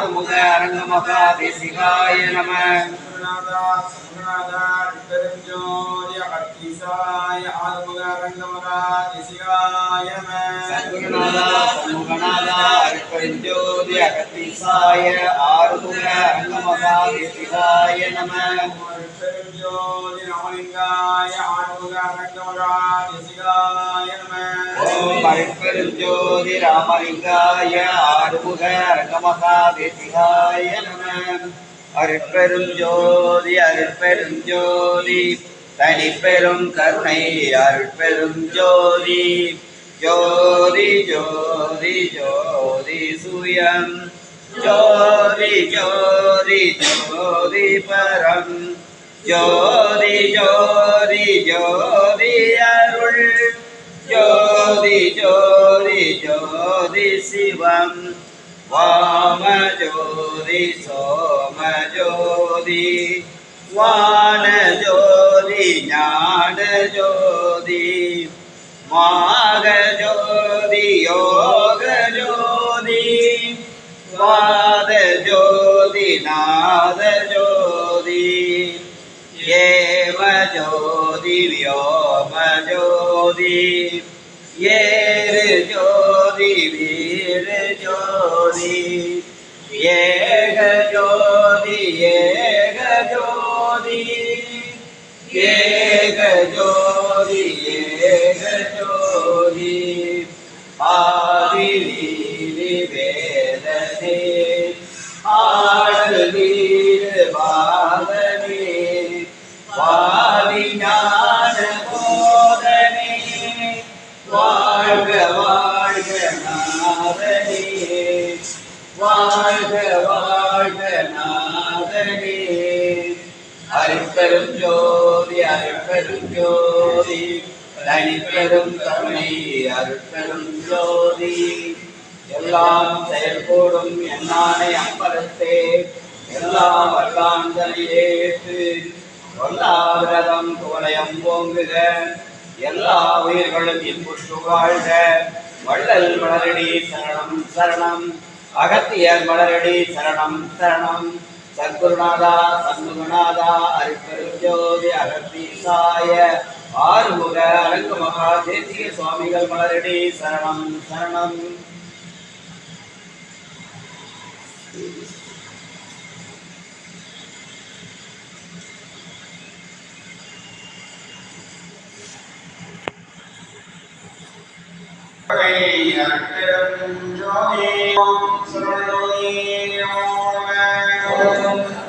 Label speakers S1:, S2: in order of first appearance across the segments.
S1: ஆறுமுக அரங்கமகா தேசிகாய நம.
S2: ஆறுமுக அரங்கமகா திசிகாய நம.
S1: சத்குருநாதா ஆறுமுக அரங்கமகா நம
S2: ராமலிங்காய ஆறுமுக அரங்கமகா
S1: அருட்பெருஞ்சோதி தேசிகாய நம அருட்பெருஞ்சோதி அருட்பெருஞ்சோதி தனிப்பெரும் கருணை அருட்பெருஞ்சோதி ஜோதி ஜோதி ஜோதி சுயம் ஜோதி ஜோதி ஜோதி பரம். ஜோதி ஜோதி ஜோதி அருள் ஜோதி ஜோதி ஜோதி சிவம் வாம ஜோதி சோம ஜோதி வான ஜோதி ஞான ஜோதி மாக ஜோதி யோக ஜோதி வாத ஜோதி நாத ஜோதி ஏவ ஜோதி வியோம ஜோதி ஏறு ஜோதி வீர அருட்பெரும் ஜோதி அருட்பெரும் ஜோதி தனிப்பெரும் கருணை அருட்பெரும் ஜோதி எல்லாம் செயல்கூடும் என்னானை அம்பலத்தே எல்லாம் வல்லாந்தனையே ஏற்று கொல்லாவிரதம் குவலயம் போங்குக எல்லா உயிர்களும் இன்புற்று வாழ்க வள்ளல் மலரடி சரணம் சரணம் அகத்தியர் மலரடி சரணம் சரணம் சத்குருநாதா சண்முகநாதா அருட்பெருஞ்சோதி அகத்தீசாய ஆறுமுக அரங்கு மகா தேசிய சுவாமிகள் மலரடி சரணம் சரணம்
S2: ஓம் 哦。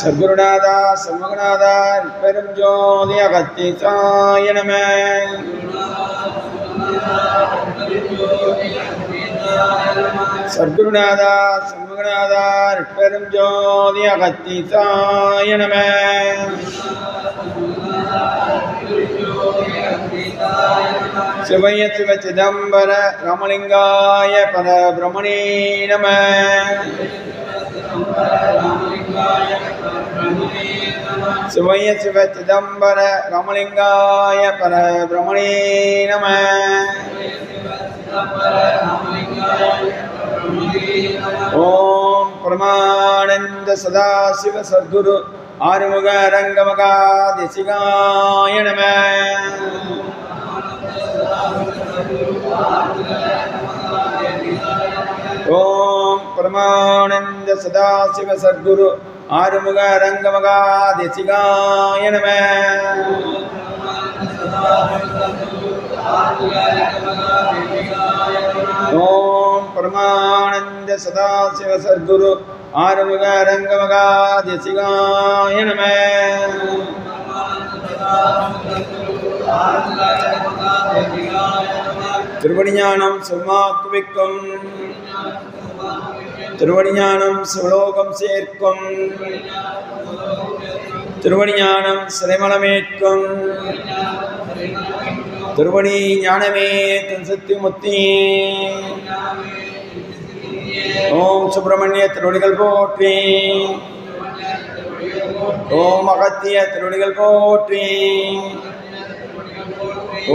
S2: சத்குருநாதா சமகுநாதா பெரும் ஜோதி அகத்தி நம. சத்குருநாதா சமகுநாதா பெரும் ஜோதி அகத்தி நம. சிவய சிவ சிதம்பர ரமலிங்காய பர பிரமணே நம. சிவய சிவ சிதம்பர ரமலிங்காய பர பிரமணே நம. ஓம் பிரமானந்த சதாசிவ சத்குரு ஆறுமுக ரங்கமகா தேசிகாய நம. ஓம் பிரமானந்த சதாசிவ சத்குரு ஆறுமுக ரங்கமகா தேசிகாய நம ஓம் பரமானந்த சதாசிவ சத்குரு ஆறுமுக ரங்கமகா தேசிகாய நம திருவடிஞானம் சும்மாக்குவிக்கும் திருவடிஞானம் சிவலோகம் சேர்க்கும். திருவடிஞானம் சிறைமலமேற்கும் திருவடி ஞானமே தன் சக்தி முத்தி. ஓம் சுப்பிரமணிய திருவடிகள் போற்றி. ஓம் அகத்திய திருவடிகள் போற்றி.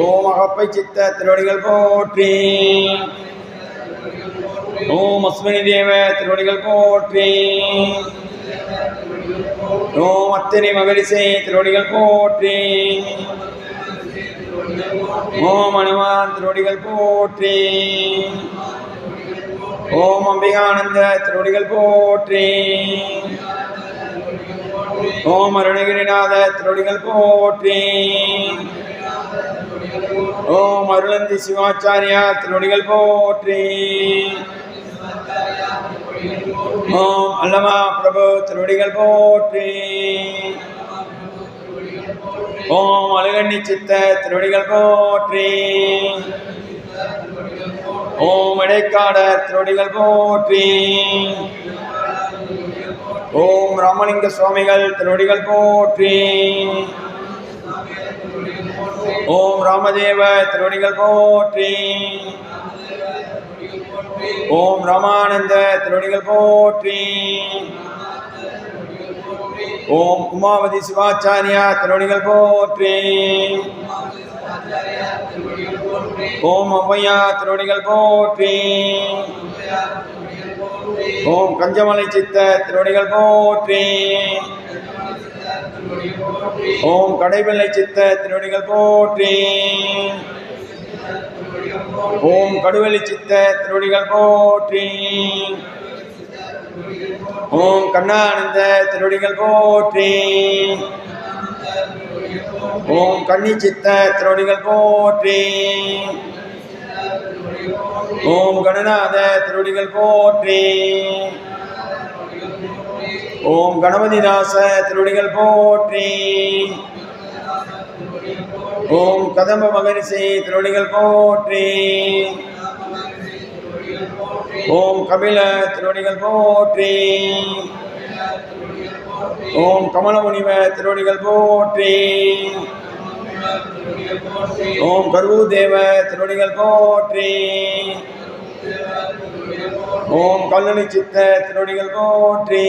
S2: ஓம் அகப்பை சித்த திருவடிகள் போற்றி. ஓம் அஸ்மினி தேவ திருவடிகள் போற்றி. ஓம் அத்திரி மகரிசை திருவடிகள் போற்றி. ஓம் அனுமான் திருவடிகள் போற்றி. ஓம் அம்பிகானந்த திருவடிகள் போற்றி. ஓம் அருணகிரிநாத திருவடிகள் போற்றி. ஓம் அருளந்தி சிவாச்சாரியா திருவடிகள் போற்றி. ஓம் அல்லமா பிரபு திருவடிகள் போற்றி. ஓம் அழகண்ணி சித்த திருவடிகள் போற்றி. ஓம் இடைக்காடர் திருவடிகள் போற்றி. ஓம் ராமலிங்க சுவாமிகள் திருவடிகள் போற்றி. ஓம் ராமதேவ திருவடிகள் போற்றி. ஓம் ராமானந்த திருவடிகள் போற்றி. ஓம் உமாவதி சிவாச்சாரியா திருவடிகள் போற்றி. ஓம் ஔவையா திருவடிகள் போற்றி. ஓம் கஞ்சமலை சித்த திருவடிகள் போற்றி. ஓம் கடைவெள்ளை சித்த திருவடிகள் போற்றி. ஓம் கடுவெளி சித்த திருவடிகள் போற்றி. ஓம் கண்ணானந்த திருவடிகள் போற்றி. ஓம் கன்னி சித்த திருவடிகள் போற்றி. ஓம் கணநாத திருவடிகள் போற்றி. ஓம் கணபதிதாச திருவடிகள் போற்றி. ஓம் கதம்ப மகரிஷி திருவடிகள் போற்றி. ஓம் கபில திருவடிகள் போற்றி. ஓம் கமலமுனிவ திருவடிகள் போற்றி. ஓம் கருவு தேவ திருவடிகள் போற்றி. ஓம் கல்லணி சித்த திருவடிகள் போற்றி.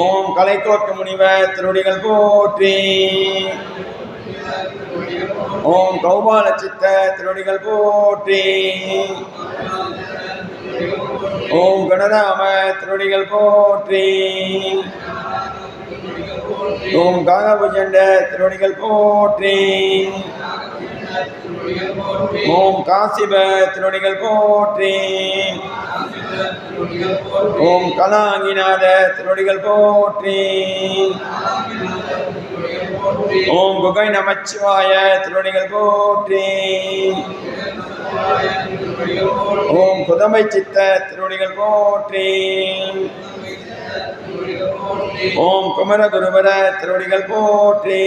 S2: ஓம் கலைக்கோட்டு முனிவ திருடிகள் போற்றி. ஓம் கௌபால சித்த திருடிகள் போற்றி. ஓம் கணராம திருடிகள் போற்றி. ஓம் காகபுஜண்ட திருவடிகள் போற்றி. ஓம் காசிப திருடிகள் போற்றி. ஓம் கலாங்கிநாத திருவடிகள் போற்றி. ஓம் குகை நமச்சிவாய திருவடிகள் போற்றி. ஓம் குதமை சித்த திருவடிகள் போற்றி. ஓம் குமரகுருவர திருவடிகள் போற்றி.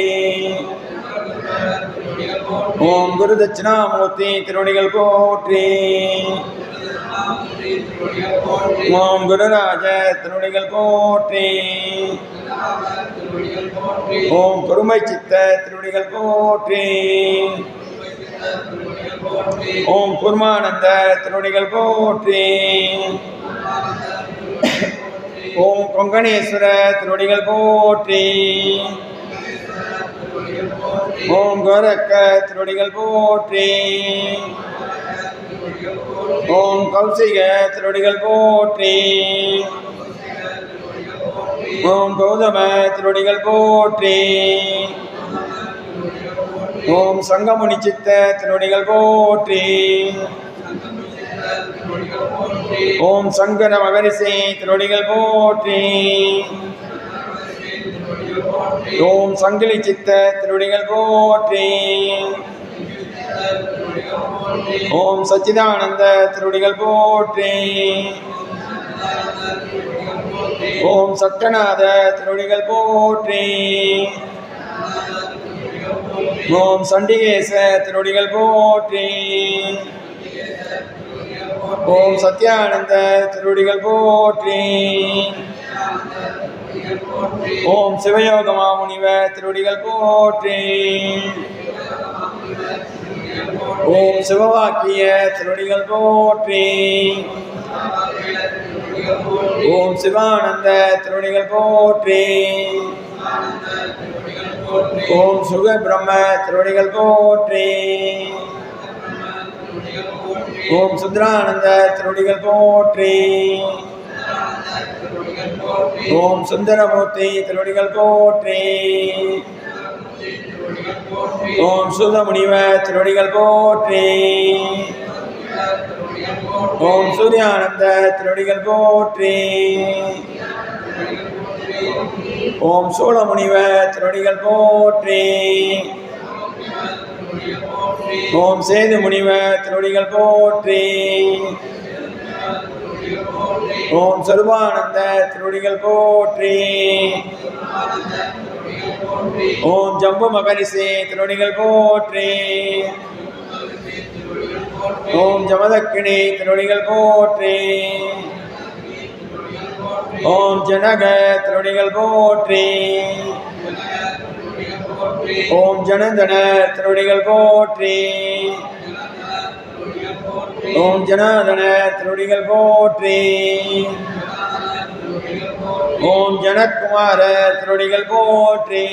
S2: ஓம் குரு தட்சிணாமூர்த்தி திருவடிகள் போற்றி. ஓம் குருராஜ திருவடிகள் போற்றி. ஓம் பொறுமை சித்த திருவடிகள் போற்றி. ஓம் குருமானந்த திருவடிகள் போற்றி. ஓம் கொங்கணேஸ்வர திருவடிகள் போற்றி. ஓம் கோரக்க திருவடிகள் போற்றி. ஓம் கௌசிக திருடிகள் போற்றி. ஓம் கௌதம திருடிகள் போற்றி. ஓம் சங்கமுனி சித்த திருடிகள் போற்றி. ஓம் சங்கர மகரிஷி திருடிகள் போற்றி. ஓம் சங்கிலி சித்த திருடிகள் போற்றி. ஓம் சச்சிதானந்த திருவடிகள் போற்றி. ஓம் சட்டநாத திருவடிகள் போற்றி. ஓம் சண்டிகேச திருவடிகள் போற்றி. ஓம் சத்யானந்த திருவடிகள் போற்றி. ஓம் சிவயோகமா முனிவ திருவடிகள் போற்றி. ஓம் சிவவாக்கிய திருடிகள் போற்றி. ஓம் சிவானந்த திருடிகள் போற்றி. ஓம் சுக பிரம்ம திருடிகள் போற்றி. ஓம் சுந்தரானந்த திருடிகள் போற்றி. ஓம் சுந்தரமூர்த்தி திருடிகள் போற்றி. ஓம் சுதமுனிவ திருவடிகள் போற்றி. ஓம் சூர்யானந்த திருவடிகள் போற்றி. ஓம் சோழமுனிவ திருவடிகள் போற்றி. ஓம் சேது முனிவ திருவடிகள் போற்றி. ஓம் சர்வானந்த திருவடிகள் போற்றி. ஓம் ஜம்பு மகரிசே திருவடிகள் போற்றி. ஓம் ஜமதக்கிணி திருவடிகள் போற்றி. ஓம் ஜனக திருவடிகள் போற்றி. ஓம் ஜனந்தன திருவடிகள் போற்றி. ஓம் ஜனாதன திருவடிகள் போற்றி. ஓம் ஜனகுமார திருடிகள் போற்றி.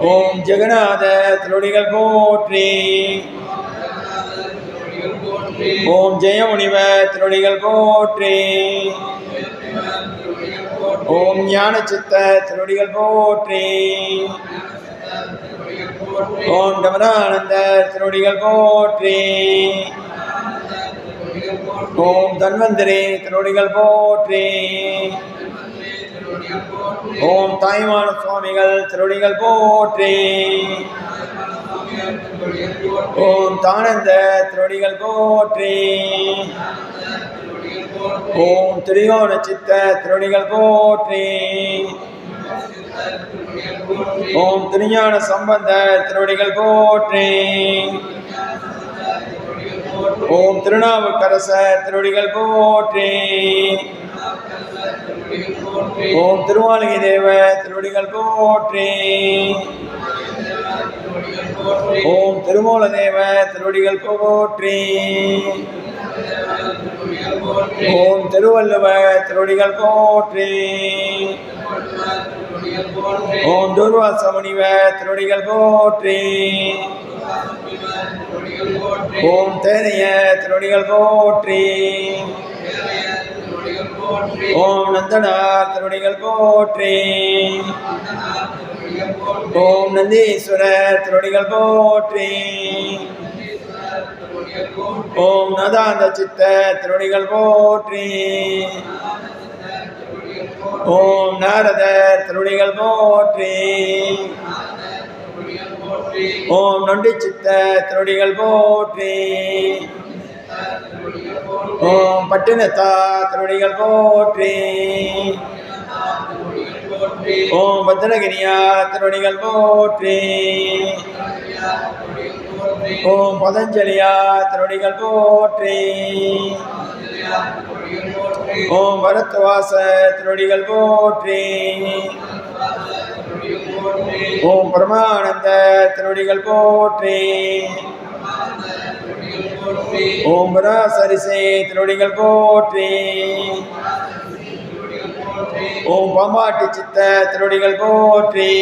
S2: ஓம் ஜெகநாத திருடிகள் போற்றி. ஓம் ஜெயமுனிவ திருடிகள் போற்றி. ஓம் ஞான சித்த திருடிகள் போற்றி. ஓம் டமரானந்த திருடிகள் போற்றி. ஓம் தன்வந்திரே திருவடிகள் போற்றி. ஓம் தாய்மான சுவாமிகள் திருவடிகள் போற்றி. ஓம் தானந்த திருவடிகள் போற்றி. ஓம் திரிகோண சித்த திருவடிகள் போற்றி. ஓம் திருஞான சம்பந்த திருவடிகள் போற்றி. ஓம் திருநாவுக்கரச திருவடிகள் போற்றி. ஓம் திருவாலிகை தேவ திருவடிகள் போற்றி. ஓம் திருமூல தேவ திருவடிகள் போற்றி. ஓம் திருவள்ளுவ திருவடிகள் போற்றி. ஓம் துர்வாசமுனிவ திருவடிகள் போற்றி. ஓம் தேனைய திருவடிகள் போற்றி. ஓம் நந்தனார் திருவடிகள் போற்றி. ஓம் நந்தீஸ்வரர் திருவடிகள் போற்றி. ஓம் நதாந்த சித்த திருவடிகள் போற்றி. ஓம் நாரதர் திருவடிகள் போற்றி. ஓம் நொண்டி சித்த திருடிகள் போற்றி. ஓம் பட்டினத்தா திருடிகள் போற்றி. ஓம் பத்ரகிரியா திருடிகள் போற்றி. ஓம் பதஞ்சலியா திருடிகள் போற்றி. ஓம் வரத்துவாச திருடிகள் போற்றி. ஓம் பரமானந்த திருவடிகள் போற்றி. ஓம் பராசரிசே திருவடிகள் போற்றி. ஓம் பாம்பாட்டி சித்த திருவடிகள் போற்றி.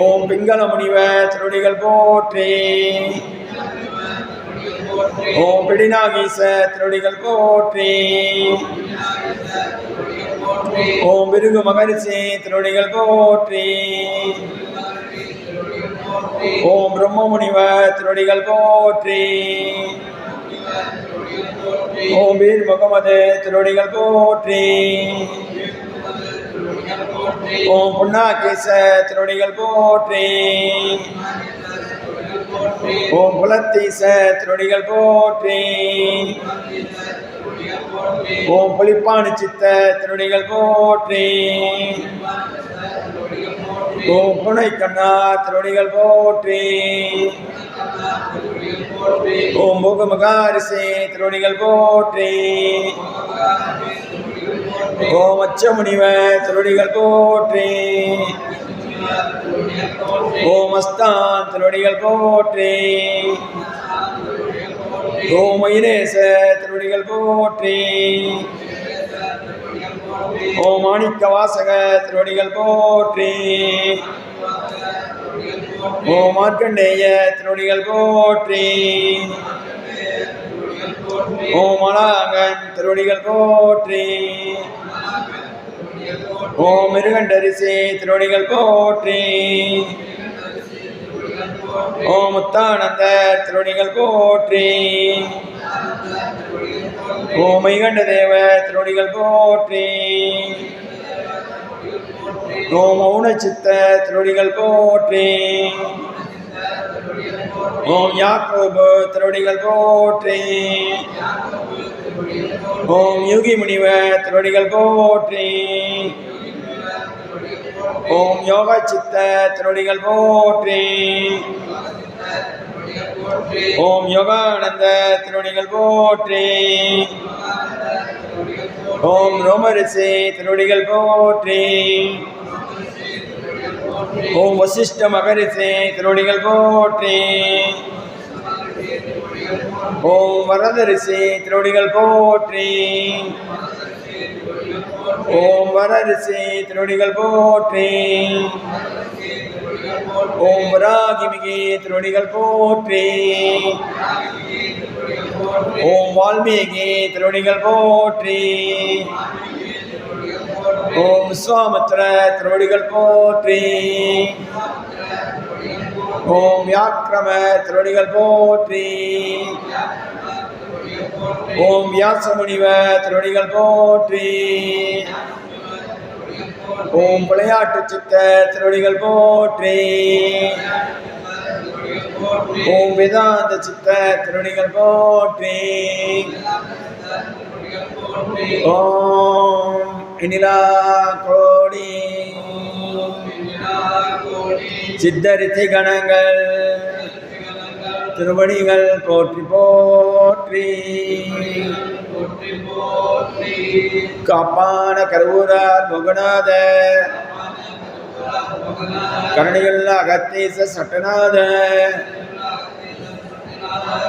S2: ஓம் பிங்கள முனிவ திருவடிகள் போற்றி. ஓம் பிடிநாகீச திருவடிகள் போற்றி. ஓம் பிருகு மகரிஷி திருவடிகள் போற்றி. ஓம் பிரம்ம முனிவ திருவடிகள் போற்றி. ஓம் வீர் முகமது திருவடிகள் போற்றி. ஓம் புண்ணாகேச திருவடிகள் போற்றி. ஓம் குலத்தீச திருவடிகள் போற்றி. ஓம் புலிப்பாணி சித்த திருவடிகள் போற்றி. ஓம் புனை கண்ணா திருவடிகள் போற்றி. ஓம் போகமகாரிசே திருவடிகள் போற்றி. ஓம் அச்சமுனிவ திருவடிகள் போற்றி. ஓம் அஸ்தான் திருவடிகள் போற்றி. ஓம் திருவடிகள் போற்றி. ஓ மாணிக்க வாசக திருவடிகள் போற்றி. ஓ மார்க்கண்டேய திருவடிகள் போற்றி. ஓ மலாகன் திருவடிகள் போற்றி. ஓ மிருகண்டரிசி திருவடிகள் போற்றி. ஓ முத்தானந்த திருவடிகள் போற்றி. ஓம் மைகண்ட தேவ திருவடிகள் போற்றி. ஓ மௌன சித்த திருவடிகள் போற்றி. ஓம் யாக்கோபு திருவடிகள் போற்றி. ஓம் யோகி முனிவ திருவடிகள் போற்றி. ஓம் யோகா சித்த திருவடிகள் போற்றி. ஓம் யோகானந்த திருவடிகள் போற்றி. ஓம் ரோமரிசி திருவடிகள் போற்றி. ஓம் வசிஷ்ட மகரிசி திருவடிகள் போற்றி. ஓம் வரதரிசி திருவடிகள் போற்றி. ஓம் வரரிசி திருவடிகள் போற்றி. ஓம் வராகிமிகி திருவடிகள் போற்றி. ஓம் வால்மீகி திருவடிகள் போற்றி. ஓம் விஸ்வாமித்ர திருவடிகள் போற்றி. ஓம் வியாக்கிரம திருவடிகள் போற்றி. ஓம் வியாசமுனிவ திருவடிகள் போற்றி. ஓம் விளையாட்டு சித்த திருவடிகள் போற்றி. ஓம் வேதாந்த சித்த திருவடிகள் போற்றி. ஓம் இனிலா கோடி. சித்தரித்தி கணங்கள். திருவடிகள் போற்றி போற்றி. காப்பான கருவூரார் முகநாத கரணியுள்ள அகத்தீச சட்டநாத.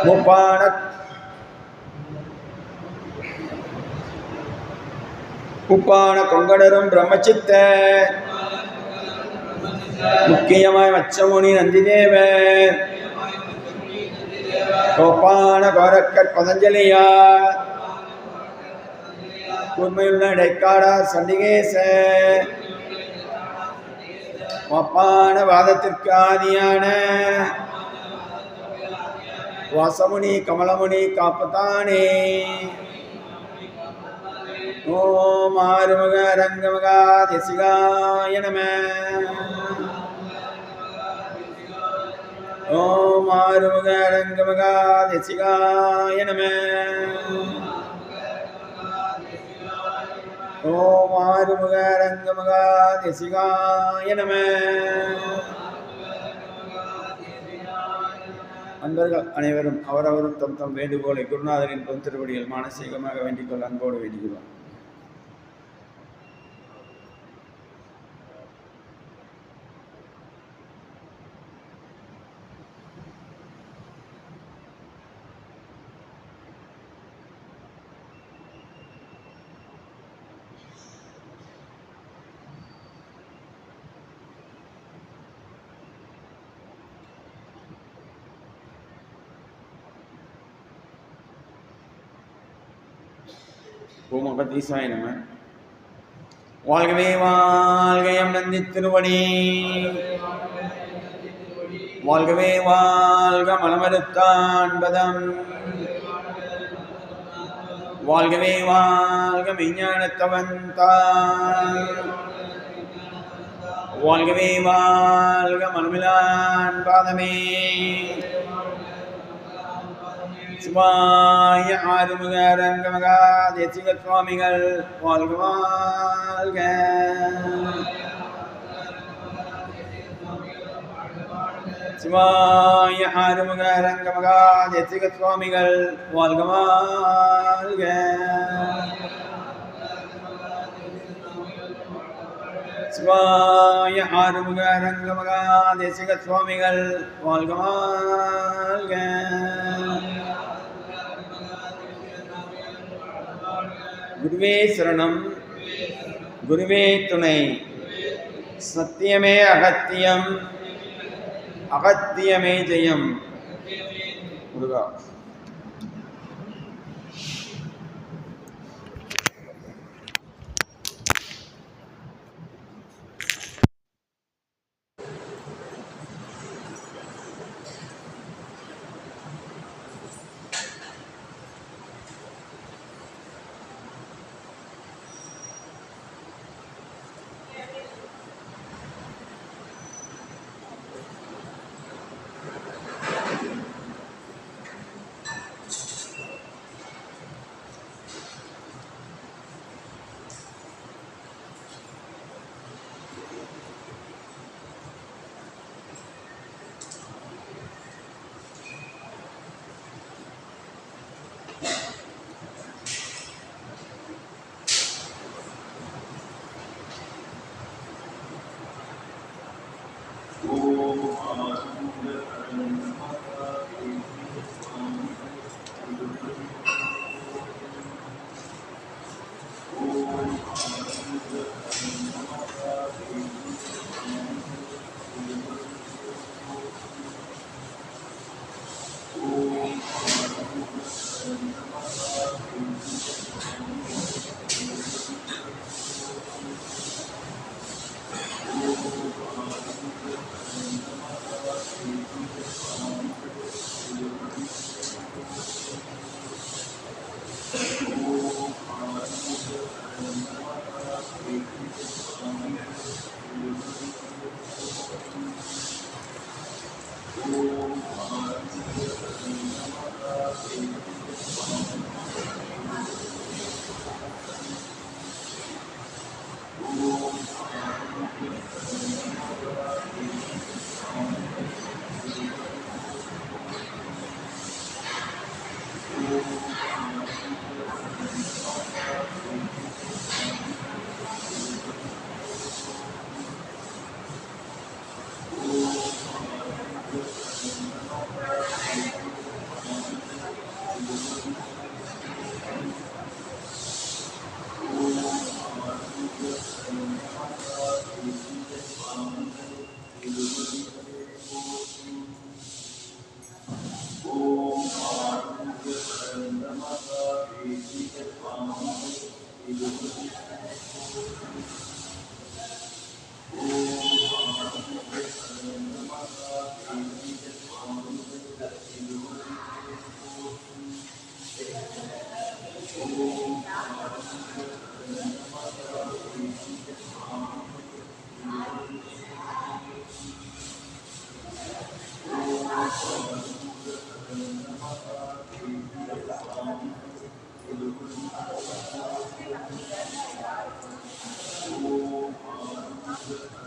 S2: முப்பான உப்பான கொங்கடரும் பிரம்மச்சித்த. முக்கியமாய் மச்சமுனி நந்திதேவ கோப்பான கோரக்கர் பதஞ்சலியார். உண்மையுள்ள இடைக்காடா சண்டிகேச மப்பான வாதத்திற்கு ஆதியான வாசமுனி கமலமுனி காப்புத்தானே ஓம் ஆறுமுக ரங்கமகா திசிகாய நம. ஓம் ஆறுமுக ரங்கமகா திசிகாய நம. ஓம் ஆறுமுக ரங்கமகா திசிகாய நம. அன்பர்கள் அனைவரும் அவரவரும் தம் தம் வேண்டுகோளை குருநாதரின் பொன் திருவடியில் மானசீகமாக வேண்டிக் கொள்ள அன்போடு வேண்டுகிறோம். ஓம் அகதீசாய நம. வாழ்கவே வாழ்கையம் நந்தி திருவடி. வாழ்கவே வாழ்க மலமறுத்தான்பதம் வாழ்கவே வாழ்க மெஞ்ஞானத்தவன் தான். வாழ்கவே வாழ்க மனமிலான் பாதமே. சிவாய ஆறுமுக ரங்கமகா தேசிக சுவாமிகள் வாழ்க வாழ்க. சிவாய ஆறுமுக ரங்கமகா தேசிக சுவாமிகள் வாழ்க வாழ்க. சிவாய ஆறுமுக ரங்கமகா தேசிக சுவாமிகள் வாழ்க வாழ்க. குருவே சரணம். குருவே துணை. சத்தியமே அகத்தியம். அகத்தியமே ஜெயம். முருகா.
S1: Om Ananda